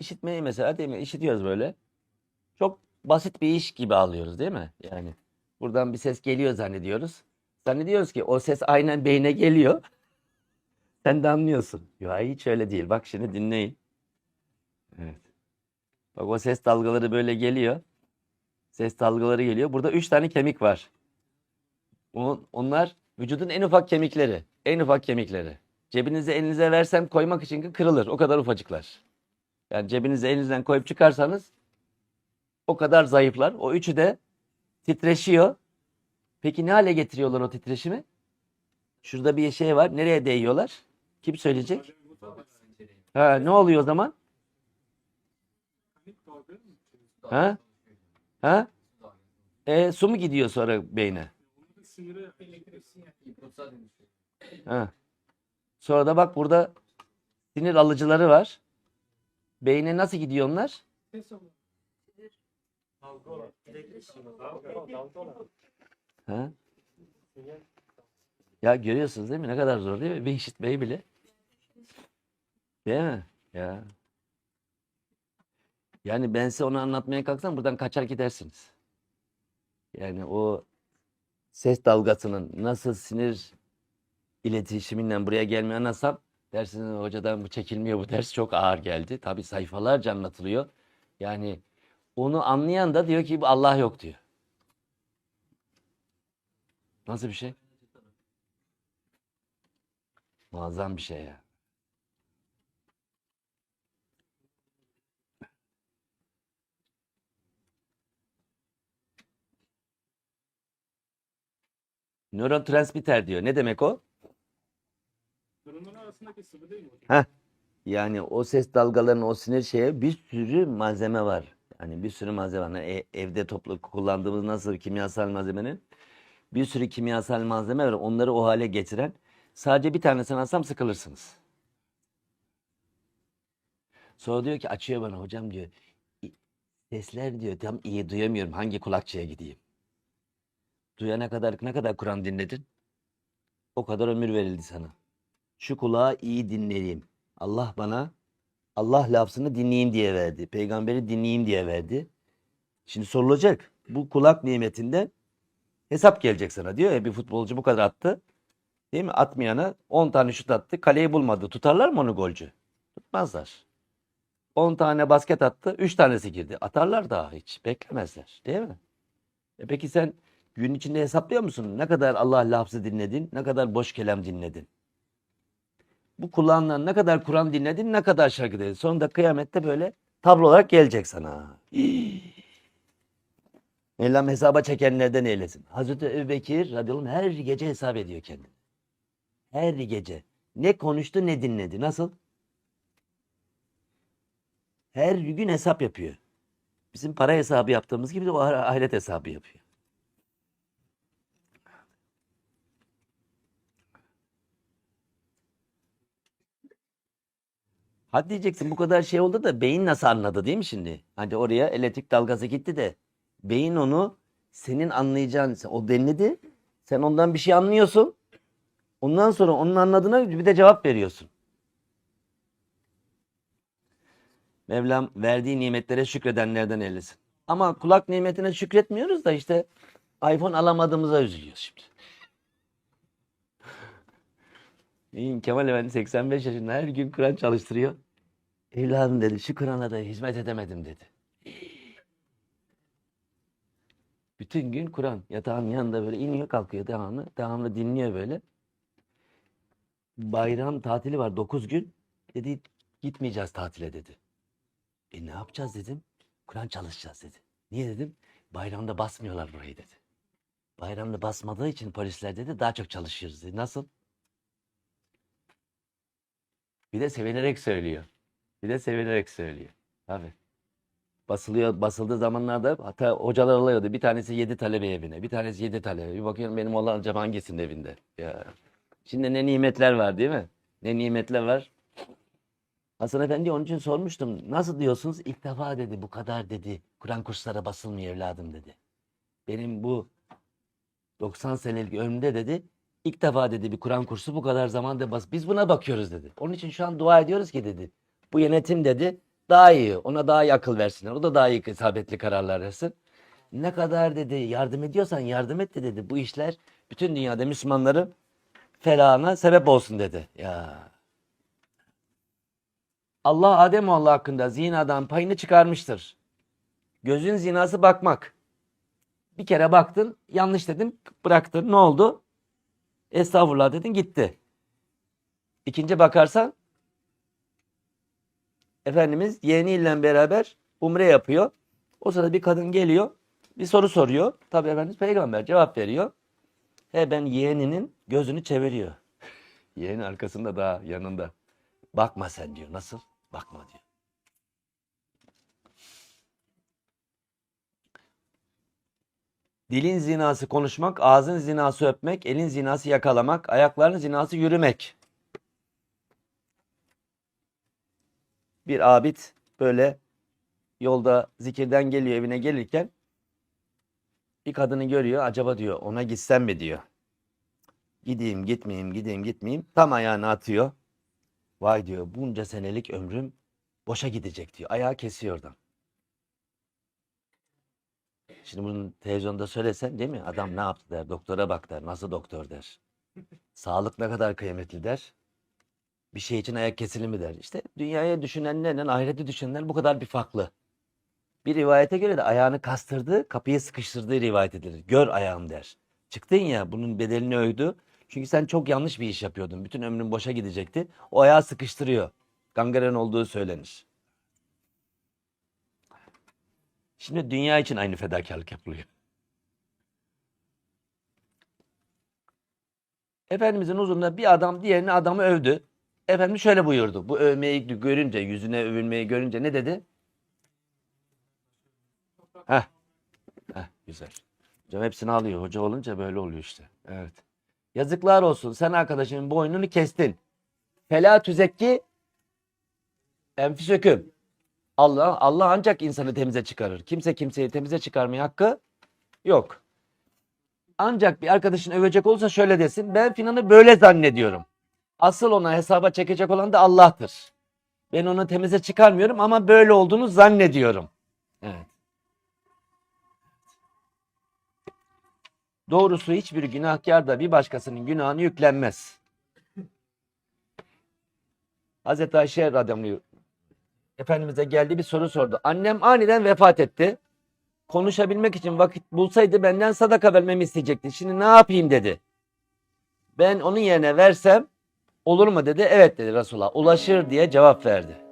işitmeyi mesela değil mi? İşitiyoruz böyle. Çok basit bir iş gibi alıyoruz değil mi? Yani buradan bir ses geliyor zannediyoruz. Zannediyoruz ki o ses aynen beyne geliyor. Sen de anlıyorsun. Ya hiç öyle değil. Bak şimdi dinleyin. Evet. Bak o ses dalgaları böyle geliyor. Ses dalgaları geliyor. Burada üç tane kemik var. On- Onlar vücudun en ufak kemikleri. En ufak kemikleri. Cebinize elinize versem koymak için kırılır. O kadar ufacıklar. Yani cebinize elinizden koyup çıkarsanız o kadar zayıflar. O üçü de titreşiyor. Peki ne hale getiriyorlar o titreşimi? Şurada bir şey var. Nereye değiyorlar? Kim söyleyecek? Ha, ne oluyor o zaman? Ha? Ha? E, su mu gidiyor sonra beyne? Ha. Sonra da bak burada sinir alıcıları var. Beyne nasıl gidiyor onlar? Ha? Ya görüyorsunuz değil mi? Ne kadar zor değil mi? Bir işitmeyi bile. Değil mi? Ya. Yani ben size onu anlatmaya kalksam buradan kaçar gidersiniz. Yani o ses dalgasının nasıl sinir iletişiminden buraya gelmeyi anlatsam dersiniz hocadan bu çekilmiyor bu ders çok ağır geldi. Tabii sayfalarca anlatılıyor. Yani onu anlayan da diyor ki Allah yok diyor. Nasıl bir şey? Muazzam bir şey ya. Nörotransmitter diyor. Ne demek o? Arasındaki sıvı değil mi hocam? Yani o ses dalgalarının o sinir şeye bir sürü malzeme var. Yani bir sürü malzeme var. Yani e- evde toplu kullandığımız nasıl kimyasal malzemenin bir sürü kimyasal malzeme var. Onları o hale getiren sadece bir tanesini alsam sıkılırsınız. Sonra diyor ki açıyor bana hocam diyor. "İ- Sesler diyor tam iyi duyamıyorum. Hangi kulakçıya gideyim? Duyana kadar ne kadar Kur'an dinledin? O kadar ömür verildi sana. Şu kulağı iyi dinleyeyim. Allah bana Allah lafzını dinleyeyim diye verdi. Peygamberi dinleyeyim diye verdi. Şimdi sorulacak. Bu kulak nimetinden hesap gelecek sana. Diyor ya bir futbolcu bu kadar attı. Değil mi? Atmayana 10 tane şut attı. Kaleyi bulmadı. Tutarlar mı onu golcü? Tutmazlar. 10 tane basket attı. 3 tanesi girdi. Atarlar daha hiç. Beklemezler. Değil mi? E peki sen gün içinde hesaplıyor musun? Ne kadar Allah lafzı dinledin? Ne kadar boş kelam dinledin? Bu kulağınla ne kadar Kur'an dinledin, ne kadar şarkı dinledin. Sonunda kıyamette böyle tablo olarak gelecek sana. Mevlam hesaba çekenlerden eylesin. Hazreti Ebubekir radıyallahu anh her gece hesap ediyor kendini. Her gece. Ne konuştu ne dinledi. Nasıl? Her gün hesap yapıyor. Bizim para hesabı yaptığımız gibi de o ah- ahiret hesabı yapıyor. Hadi diyeceksin bu kadar şey oldu da beyin nasıl anladı değil mi şimdi? Hadi oraya elektrik dalgası gitti de beyin onu senin anlayacağın o dinledi. Sen ondan bir şey anlıyorsun. Ondan sonra onun anladığına bir de cevap veriyorsun. Mevlam verdiği nimetlere şükredenlerden eylesin. Ama kulak nimetine şükretmiyoruz da işte iPhone alamadığımıza üzülüyoruz şimdi. İyiyim Kemal Efendi 85 yaşında her gün Kur'an çalıştırıyor. Evladım dedi şu Kur'an'a da hizmet edemedim dedi. Bütün gün Kur'an yatağın yanında böyle iniyor kalkıyor devamlı. Devamlı dinliyor böyle. Bayram tatili var 9 gün. Dedi gitmeyeceğiz tatile dedi. E ne yapacağız dedim. Kur'an çalışacağız dedi. Niye dedim? Bayramda basmıyorlar burayı dedi. Bayramda basmadığı için polisler dedi daha çok çalışıyoruz dedi. Nasıl? Bir de sevinerek söylüyor. Bir de sevinerek söylüyor. Tabii. Basılıyor, basıldığı zamanlarda hatta hocalar oluyordu. Bir tanesi yedi talebe evine, bir tanesi yedi talebe. Bir bakıyorum benim olan acaba hangisinin evinde? Ya. Şimdi ne nimetler var değil mi? Ne nimetler var? Hasan Efendi onun için sormuştum. Nasıl diyorsunuz? İlk defa dedi bu kadar dedi. Kur'an kurslara basılmıyor evladım dedi. Benim bu 90 senelik ömrümde dedi İlk defa dedi bir Kur'an kursu bu kadar zamanda bas. Biz buna bakıyoruz dedi. Onun için şu an dua ediyoruz ki dedi. Bu yönetim dedi daha iyi. Ona daha iyi akıl versinler. O da daha iyi isabetli kararlar versin. Ne kadar dedi yardım ediyorsan yardım et de dedi. Bu işler bütün dünyada Müslümanların felahına sebep olsun dedi. Ya. Allah Adem oğlu hakkında zinadan payını çıkarmıştır. Gözün zinası bakmak. Bir kere baktın, yanlış dedin, bıraktın. Ne oldu? Estağfurullah dedin, gitti. İkinci bakarsan Efendimiz yeğeniyle beraber umre yapıyor. O sırada bir kadın geliyor. Bir soru soruyor. Tabii Efendimiz peygamber cevap veriyor. He ben yeğeninin gözünü çeviriyor. Yeğeni arkasında daha yanında. Bakma sen diyor. Nasıl? Bakma diyor. Dilin zinası konuşmak, ağzın zinası öpmek, elin zinası yakalamak, ayakların zinası yürümek. Bir abid böyle yolda zikirden geliyor evine gelirken bir kadını görüyor. Acaba diyor ona gitsem mi diyor. Gideyim gitmeyeyim gideyim gitmeyeyim. Tam ayağını atıyor. Vay diyor bunca senelik ömrüm boşa gidecek diyor. Ayağı kesiyor oradan. Şimdi bunu televizyonda söylesen değil mi? Adam ne yaptı der. Doktora bak der. Nasıl doktor der. Sağlık ne kadar kıymetli der. Bir şey için ayak kesilir mi der. İşte dünyaya düşünenlerle ahireti düşünenler bu kadar bir farklı. Bir rivayete göre de ayağını kastırdı, kapıyı sıkıştırdığı rivayet edilir. Gör ayağım der. Çıktın ya bunun bedelini öydü. Çünkü sen çok yanlış bir iş yapıyordun. Bütün ömrün boşa gidecekti. O ayağı sıkıştırıyor. Gangren olduğu söylenir. Şimdi dünya için aynı fedakarlık yapılıyor. Efendimizin huzurunda bir adam diğerini adamı övdü. Efendimiz şöyle buyurdu. Bu övmeyi görünce, yüzüne övülmeyi görünce ne dedi? Heh. Heh, güzel. Hocam hepsini alıyor. Hoca olunca böyle oluyor işte. Evet. Yazıklar olsun. Sen arkadaşının boynunu kestin. Fela tüzekki enfüsüküm. Allah Allah ancak insanı temize çıkarır. Kimse kimseyi temize çıkarmaya hakkı yok. Ancak bir arkadaşın övecek olursa şöyle desin. Ben filanı böyle zannediyorum. Asıl ona hesaba çekecek olan da Allah'tır. Ben onu temize çıkarmıyorum ama böyle olduğunu zannediyorum. Evet. Doğrusu hiçbir günahkar da bir başkasının günahını yüklenmez. Hazreti Ayşe radıyallahu Efendimiz'e geldi bir soru sordu. Annem aniden vefat etti. Konuşabilmek için vakit bulsaydı benden sadaka vermemi isteyecekti. Şimdi ne yapayım dedi. Ben onun yerine versem olur mu dedi. Evet dedi Resulullah. Ulaşır diye cevap verdi.